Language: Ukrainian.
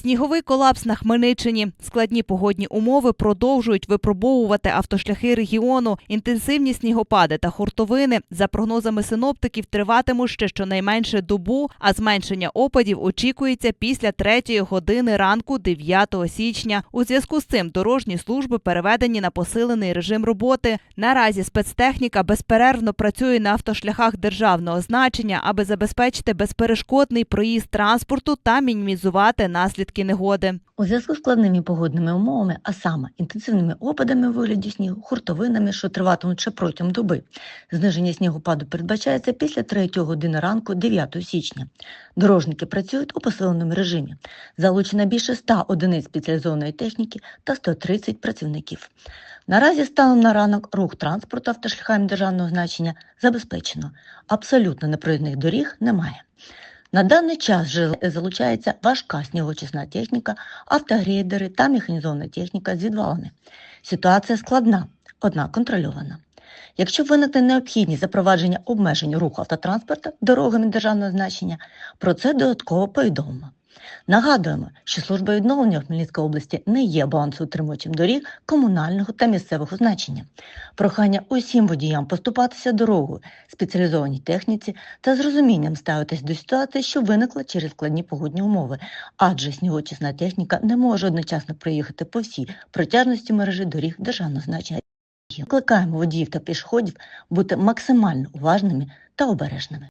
Сніговий колапс на Хмельниччині. Складні погодні умови продовжують випробовувати автошляхи регіону. Інтенсивні снігопади та хуртовини, за прогнозами синоптиків, триватимуть ще щонайменше добу, а зменшення опадів очікується після третьої години ранку 9 січня. У зв'язку з цим дорожні служби переведені на посилений режим роботи. Наразі спецтехніка безперервно працює на автошляхах державного значення, аби забезпечити безперешкодний проїзд транспорту та мінімізувати наслідки негоди. У зв'язку з складними погодними умовами, а саме інтенсивними опадами у вигляді снігу, хуртовинами, що триватимуть ще протягом доби, зниження снігопаду передбачається після 3 години ранку 9 січня. Дорожники працюють у посиленому режимі. Залучено більше 100 одиниць спеціалізованої техніки та 130 працівників. Наразі станом на ранок рух транспорту автошляхами державного значення забезпечено. Абсолютно непроїзних доріг немає. На даний час залучається важка снігочисна техніка, автогрейдери та механізована техніка з відвалами. Ситуація складна, однак контрольована. Якщо виникне необхідність запровадження обмежень руху автотранспорту дорогами державного значення, про це додатково повідомимо. Нагадуємо, що служба відновлення в Хмельницькій області не є балансоутримувачем доріг комунального та місцевого значення. Прохання усім водіям поступатися дорогою спеціалізованій техніці та з розумінням ставитись до ситуації, що виникла через складні погодні умови, адже снігочисна техніка не може одночасно проїхати по всій протяжності мережі доріг державного значення. Викликаємо водіїв та пішоходів бути максимально уважними та обережними.